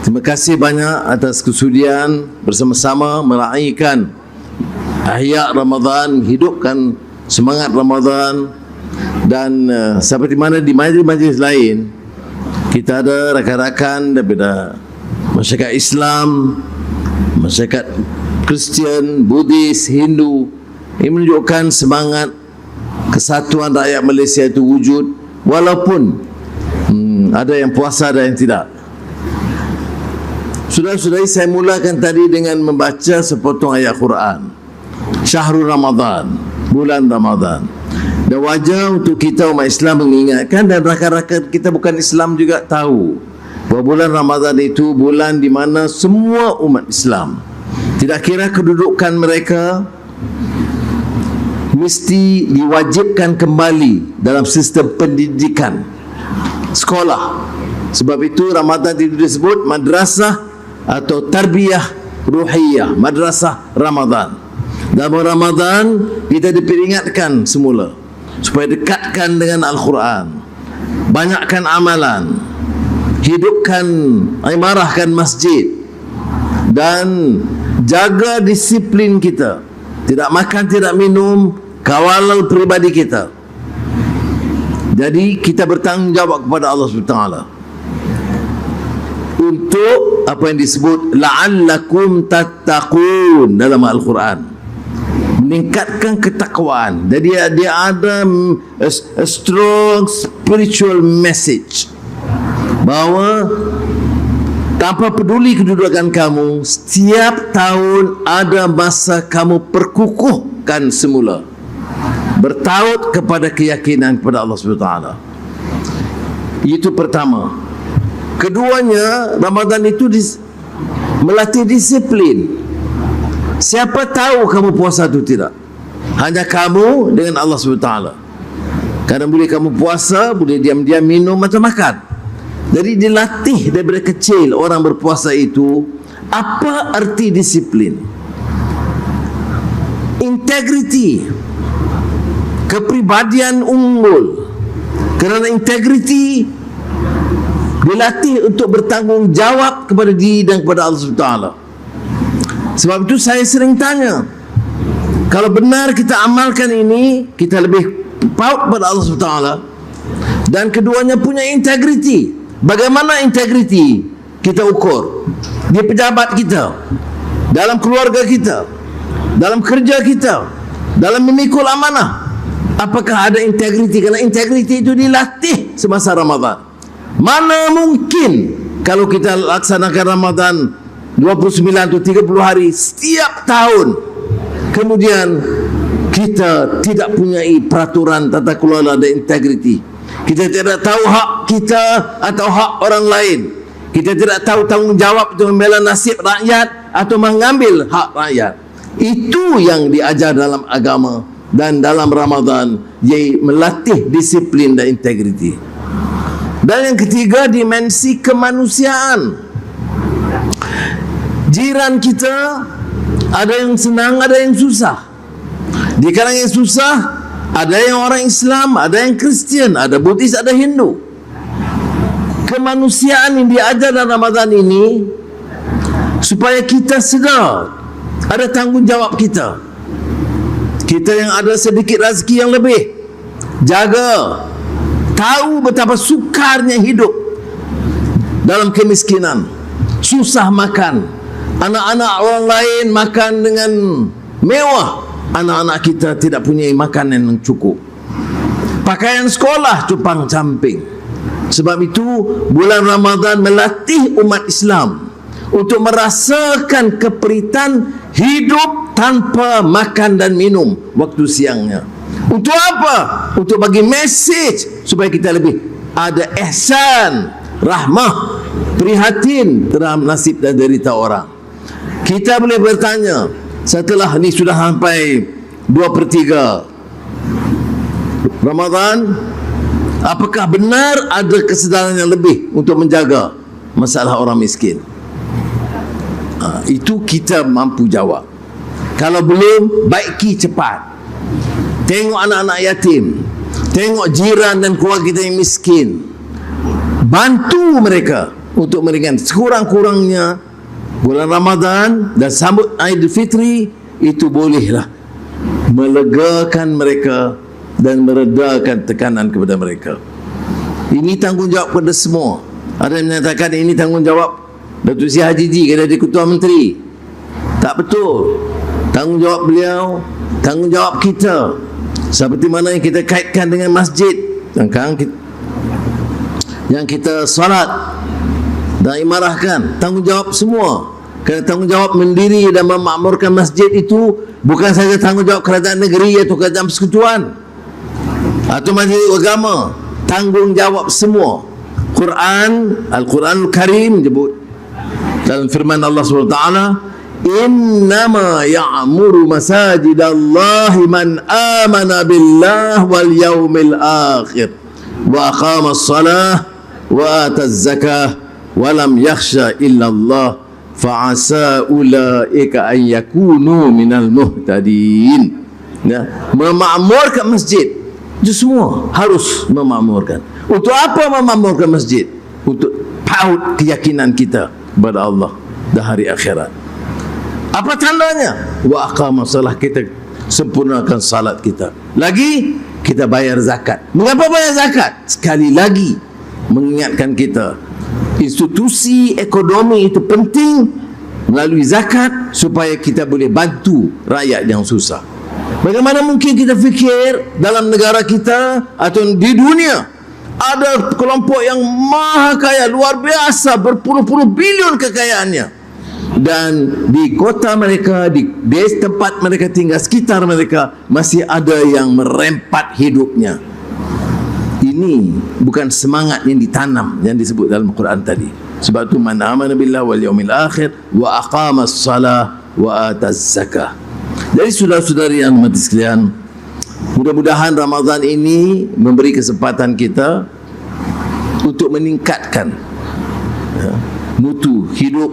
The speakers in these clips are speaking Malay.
Terima kasih banyak atas kesudian bersama-sama meraihkan ahya Ramadan, hidupkan semangat Ramadan dan uh, seperti mana di majlis-majlis lain kita ada rakan-rakan daripada masyarakat Islam, masyarakat Kristian, Buddhis, Hindu ini menunjukkan semangat kesatuan rakyat Malaysia itu wujud walaupun hmm, ada yang puasa ada yang tidak. Sudah-sudah saya mulakan tadi dengan membaca sepotong ayat Quran. Syahrul Ramadan, bulan Ramadan. Dan wajar untuk kita umat Islam mengingatkan dan rakan-rakan kita bukan Islam juga tahu bahawa bulan Ramadan itu bulan di mana semua umat Islam tidak kira kedudukan mereka mesti diwajibkan kembali dalam sistem pendidikan sekolah sebab itu Ramadan itu disebut madrasah atau tarbiyah ruhiyah madrasah Ramadan. Dalam Ramadan kita diperingatkan semula supaya dekatkan dengan Al-Quran banyakkan amalan hidupkan imarahkan masjid dan jaga disiplin kita. Tidak makan tidak minum kawal pribadi kita. Jadi kita bertanggungjawab kepada Allah SWT untuk apa yang disebut la'allakum tattaqun dalam Al-Quran. Meningkatkan ketakwaan. Jadi dia ada a, a strong spiritual message. Bahawa tanpa peduli kedudukan kamu setiap tahun ada masa kamu perkukuhkan semula. Bertaut kepada keyakinan kepada Allah SWT itu pertama Keduanya, Ramadan itu dis, melatih disiplin. Siapa tahu kamu puasa atau tidak? Hanya kamu dengan Allah SWT. Karena boleh kamu puasa, boleh diam-diam minum macam makan. Jadi dilatih daripada kecil orang berpuasa itu apa arti disiplin? Integriti. Kepribadian unggul. Kerana integriti dilatih untuk bertanggungjawab kepada diri dan kepada Allah SWT sebab itu saya sering tanya kalau benar kita amalkan ini kita lebih paut kepada Allah SWT dan keduanya punya integriti. Bagaimana integriti kita ukur? Di pejabat kita dalam keluarga kita dalam kerja kita dalam memikul amanah. Apakah ada integriti? Kerana integriti itu dilatih semasa Ramadan mana mungkin kalau kita laksanakan Ramadan 29 atau 30 hari setiap tahun kemudian kita tidak punya peraturan tata kelola dan integriti? Kita tidak tahu hak kita atau hak orang lain. Kita tidak tahu tanggungjawab untuk membela nasib rakyat atau mengambil hak rakyat. Itu yang diajar dalam agama dan dalam Ramadan yaitu melatih disiplin dan integriti dan yang ketiga dimensi kemanusiaan. Jiran kita ada yang senang, ada yang susah. Di kalangan yang susah ada yang orang Islam, ada yang Kristian, ada Buddhis, ada Hindu. Kemanusiaan yang diajar dalam Ramadan ini supaya kita sedar ada tanggungjawab kita. Kita yang ada sedikit rezeki yang lebih jaga tahu betapa sukarnya hidup dalam kemiskinan. Susah makan. Anak-anak orang lain makan dengan mewah. Anak-anak kita tidak punya makanan yang cukup. Pakaian sekolah cupang camping sebab itu bulan Ramadan melatih umat Islam untuk merasakan keperitan hidup tanpa makan dan minum waktu siangnya untuk apa? Untuk bagi message supaya kita lebih ada ihsan, rahmah, prihatin terhadap nasib dan derita orang. Kita boleh bertanya setelah ni sudah sampai dua per tiga Ramadan apakah benar ada kesedaran yang lebih untuk menjaga masalah orang miskin ha, itu kita mampu jawab kalau belum baiki cepat Tengok anak-anak yatim Tengok jiran dan keluarga kita yang miskin Bantu mereka untuk meringan sekurang-kurangnya bulan Ramadan dan sambut Aidilfitri itu bolehlah melegakan mereka dan meredakan tekanan kepada mereka. Ini tanggungjawab kepada semua. Ada yang menyatakan ini tanggungjawab Datuk Sri Haji Ji kerana dia ketua menteri. Tak betul. Tanggungjawab beliau, tanggungjawab kita. Seperti mana yang kita kaitkan dengan masjid. Yang kita, yang kita salat dan imarahkan. Tanggungjawab semua. Kerana tanggungjawab mendiri dan memakmurkan masjid itu bukan saja tanggungjawab kerajaan negeri atau kerajaan persekutuan atau majlis agama tanggungjawab semua Quran Al-Quranul Karim menyebut dalam firman Allah SWT innama ya'muru masajid Allah man amana billah wal yawmil akhir wa aqama as-salah wa ata az-zakah wa lam yakhsha illa Allah fa'asa ulaika an yakunu minal muhtadin ya. Memakmurkan masjid. Itu semua harus memakmurkan. Untuk apa memakmurkan masjid? Untuk paut keyakinan kita kepada Allah dan hari akhirat apa tandanya wa aqama salah kita sempurnakan salat kita. Lagi kita bayar zakat. Mengapa bayar zakat? Sekali lagi mengingatkan kita institusi ekonomi itu penting melalui zakat supaya kita boleh bantu rakyat yang susah. Bagaimana mungkin kita fikir dalam negara kita atau di dunia ada kelompok yang maha kaya luar biasa berpuluh-puluh bilion kekayaannya dan di kota mereka di des tempat mereka tinggal sekitar mereka masih ada yang merempat hidupnya. Ini bukan semangat yang ditanam yang disebut dalam Quran tadi. Sebab itu man amana billah wal yaumil akhir wa aqama as-salah wa ataz zakah jadi saudara-saudari yang mati sekalian mudah-mudahan Ramadan ini memberi kesempatan kita untuk meningkatkan ya, mutu hidup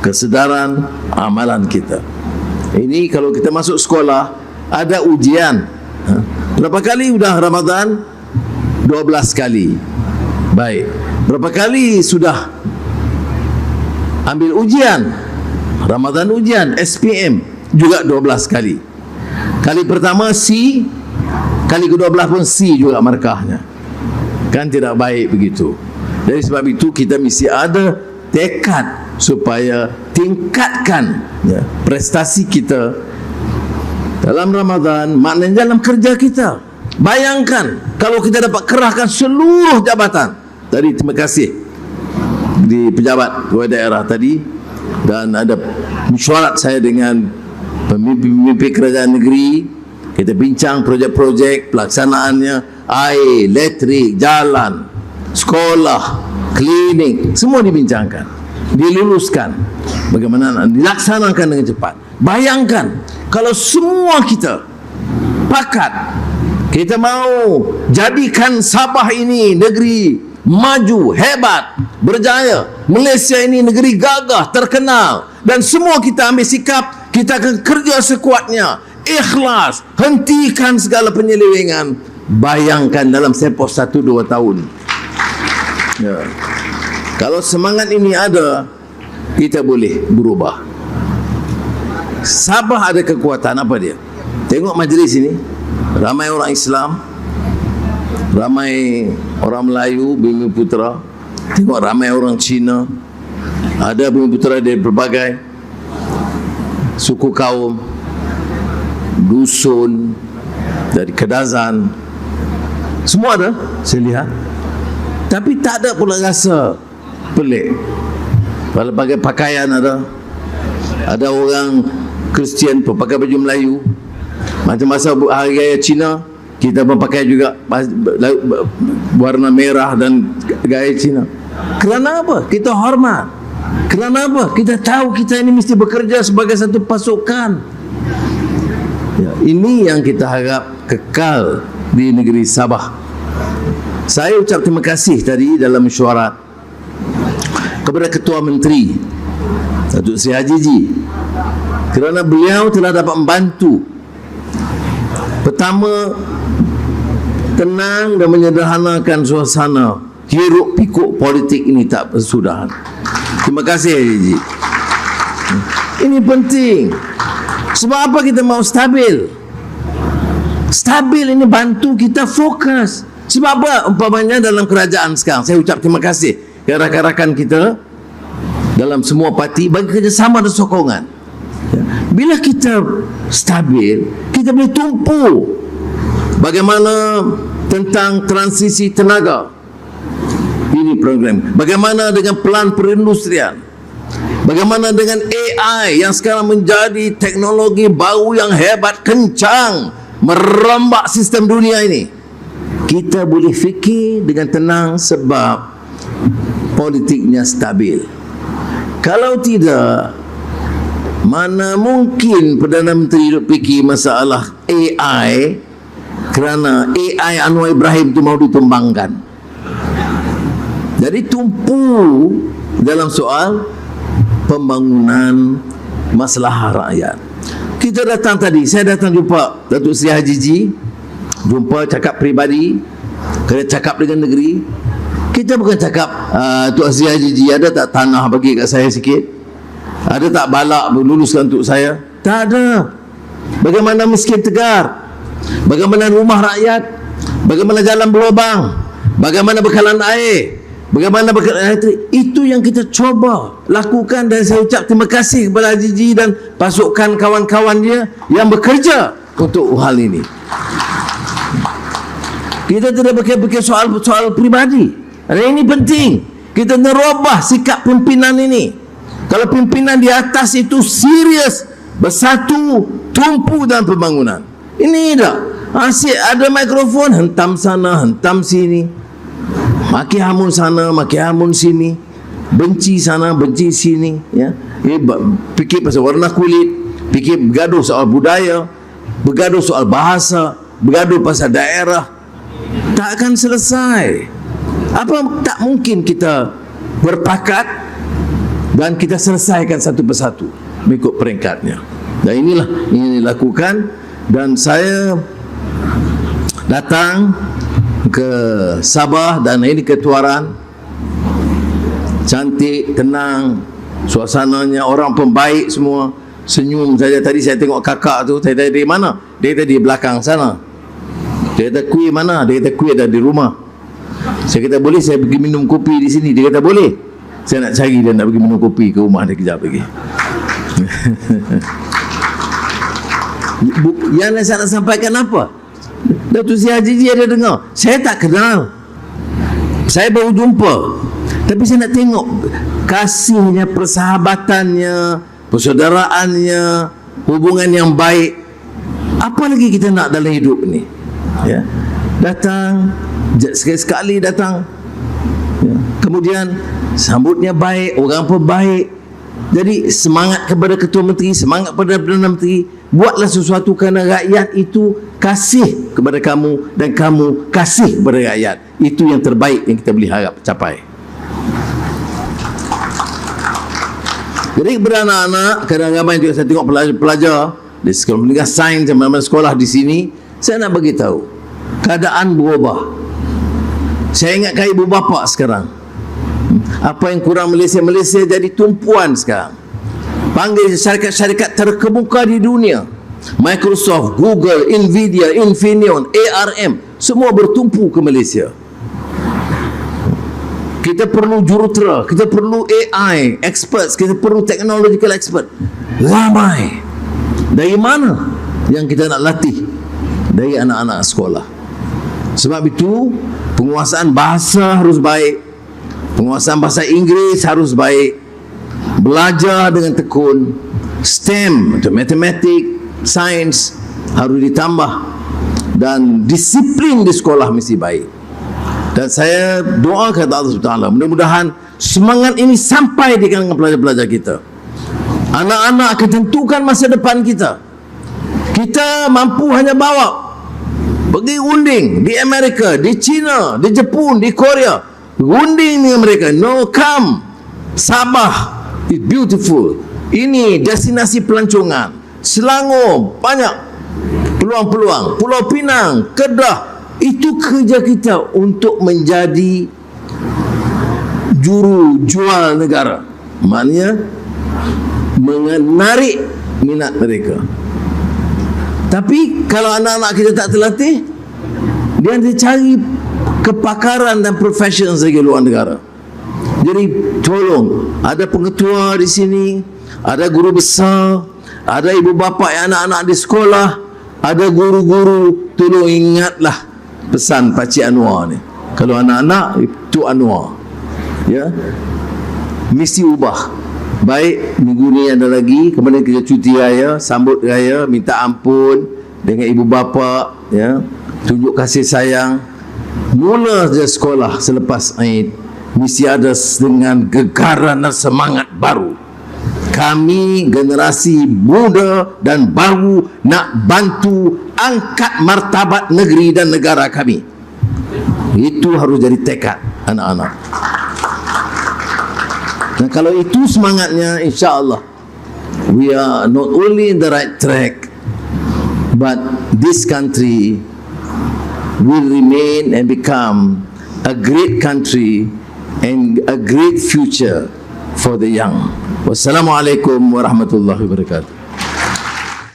kesedaran amalan kita. Ini kalau kita masuk sekolah ada ujian. Ha, berapa kali sudah Ramadan? 12 kali. Baik. Berapa kali sudah ambil ujian? Ramadan ujian SPM juga 12 kali. Kali pertama C. Kali ke-12 pun C juga markahnya. Kan tidak baik begitu. Dari sebab itu kita mesti ada tekad supaya tingkatkan ya, prestasi kita dalam Ramadan maknanya dalam kerja kita. Bayangkan kalau kita dapat kerahkan seluruh jabatan. Tadi terima kasih di pejabat dua daerah tadi. Dan ada mesyuarat saya dengan pemimpin-pemimpin kerajaan negeri. Kita bincang projek-projek pelaksanaannya. Air, elektrik, jalan sekolah, klinik semua dibincangkan diluluskan bagaimana dilaksanakan dengan cepat bayangkan kalau semua kita pakat kita mau jadikan Sabah ini negeri maju, hebat, berjaya. Malaysia ini negeri gagah, terkenal. Dan semua kita ambil sikap, kita akan kerja sekuatnya. Ikhlas, hentikan segala penyelewengan. Bayangkan dalam sepos satu dua tahun. Ya. Kalau semangat ini ada, kita boleh berubah. Sabah ada kekuatan apa dia? Tengok majlis ini. Ramai orang Islam ramai orang Melayu bumi putra. Tengok ramai orang Cina. Ada bumi putra dari berbagai suku kaum dusun dari kedazan. Semua ada saya lihat. Tapi tak ada pula rasa pelik pada pakai pakaian ada ada orang Kristian pun pakai baju Melayu macam masa hari raya Cina kita pun pakai juga warna merah dan gaya Cina. Kerana apa? Kita hormat. Kerana apa? Kita tahu kita ini mesti bekerja sebagai satu pasukan. Ya, ini yang kita harap kekal di negeri Sabah. Saya ucap terima kasih tadi dalam mesyuarat kepada Ketua Menteri Datuk Sri Haji Ji kerana beliau telah dapat membantu Pertama Tenang dan menyederhanakan suasana hiruk pikuk politik ini tak bersudahan. Terima kasih Haji. Ini penting. Sebab apa kita mau stabil? Stabil ini bantu kita fokus. Sebab apa? Umpamanya dalam kerajaan sekarang. Saya ucap terima kasih kepada rakan-rakan kita dalam semua parti bagi kerjasama dan sokongan. Ya. Bila kita stabil, kita boleh tumpu bagaimana tentang transisi tenaga. Ini program. Bagaimana dengan pelan perindustrian? Bagaimana dengan AI yang sekarang menjadi teknologi baru yang hebat, kencang, merombak sistem dunia ini? Kita boleh fikir dengan tenang sebab politiknya stabil. Kalau tidak, mana mungkin Perdana Menteri duduk fikir masalah AI kerana AI Anwar Ibrahim itu mau ditumbangkan. Jadi tumpu dalam soal pembangunan masalah rakyat. Kita datang tadi, saya datang jumpa Datuk Seri Haji Ji, jumpa cakap peribadi, kena cakap dengan negeri. Kita bukan cakap, uh, Datuk Seri Haji Ji ada tak tanah bagi kat saya sikit? Ada tak balak luluskan untuk saya? Tak ada. Bagaimana miskin tegar? Bagaimana rumah rakyat? Bagaimana jalan berlubang? Bagaimana bekalan air? Bagaimana berkata itu yang kita cuba lakukan dan saya ucap terima kasih kepada Haji Ji dan pasukan kawan-kawan dia yang bekerja untuk hal ini. Kita tidak berkata soal soal pribadi. Dan ini penting. Kita nerubah sikap pimpinan ini. Kalau pimpinan di atas itu serius bersatu tumpu dalam pembangunan. Ini dah. Asyik ada mikrofon hentam sana hentam sini maki hamun sana maki hamun sini benci sana benci sini ya eh, fikir pasal warna kulit fikir bergaduh soal budaya bergaduh soal bahasa bergaduh pasal daerah tak akan selesai apa tak mungkin kita berpakat dan kita selesaikan satu persatu mengikut peringkatnya? Dan inilah ini dilakukan dan saya datang ke Sabah dan ini ke Tuaran cantik, tenang suasananya, orang pembaik semua. Senyum saja. Tadi saya tengok kakak tu tanya dari mana? dia tadi di belakang sana. Dia kata kuih mana? dia kata kuih ada di rumah saya kata boleh saya pergi minum kopi di sini? Dia kata boleh. Saya nak cari dia nak pergi minum kopi ke rumah dia kejap lagi. Yang saya nak sampaikan apa? Datuk Sri Haji Ji ada dengar. Saya tak kenal. Saya baru jumpa. Tapi saya nak tengok kasihnya persahabatannya persaudaraannya hubungan yang baik. Apa lagi kita nak dalam hidup ni? Ya. Datang sekali-sekali datang. Ya. kemudian sambutnya baik orang pun baik. Jadi semangat kepada ketua menteri semangat kepada perdana menteri buatlah sesuatu kerana rakyat itu kasih kepada kamu dan kamu kasih kepada rakyat. Itu yang terbaik yang kita boleh harap capai. Jadi kepada anak-anak kadang ramai juga saya tengok pelajar-pelajar di sekolah pendidikan sains sekolah di sini saya nak bagi tahu keadaan berubah saya ingatkan ibu bapa sekarang apa yang kurang Malaysia-Malaysia jadi tumpuan sekarang panggil syarikat-syarikat terkemuka di dunia Microsoft, Google, Nvidia, Infineon, ARM semua bertumpu ke Malaysia. Kita perlu jurutera, kita perlu AI experts, kita perlu technological expert. Ramai. Dari mana yang kita nak latih? Dari anak-anak sekolah. Sebab itu, penguasaan bahasa harus baik. Penguasaan bahasa Inggeris harus baik. Belajar dengan tekun. STEM, matematik, sains harus ditambah dan disiplin di sekolah mesti baik dan saya doa kepada Allah SWT mudah-mudahan semangat ini sampai di kalangan pelajar-pelajar kita anak-anak akan tentukan masa depan kita kita mampu hanya bawa pergi unding di Amerika, di China, di Jepun, di Korea. Unding dengan mereka no come. Sabah is beautiful. Ini destinasi pelancongan. Selangor banyak peluang-peluang. Pulau Pinang Kedah. Itu kerja kita untuk menjadi juru jual negara. Maknanya menarik minat mereka. Tapi kalau anak-anak kita tak terlatih, dia nanti cari kepakaran dan profession sebagai luar negara. Jadi tolong, ada pengetua di sini, ada guru besar, ada ibu bapa yang anak-anak di sekolah, ada guru-guru, tolong ingatlah pesan Pakcik Anwar ni. Kalau anak-anak, itu Anwar. Ya, mesti ubah baik minggu ni ada lagi. Kemudian kita cuti raya sambut raya minta ampun dengan ibu bapa ya. Tunjuk kasih sayang. Mula je sekolah selepas Aid mesti ada dengan gegaran dan semangat baru. Kami generasi muda dan baru nak bantu angkat martabat negeri dan negara kami. Itu harus jadi tekad anak-anak dan kalau itu semangatnya, insya Allah, we are not only in the right track, but this country will remain and become a great country and a great future for the young. Wassalamualaikum warahmatullahi wabarakatuh.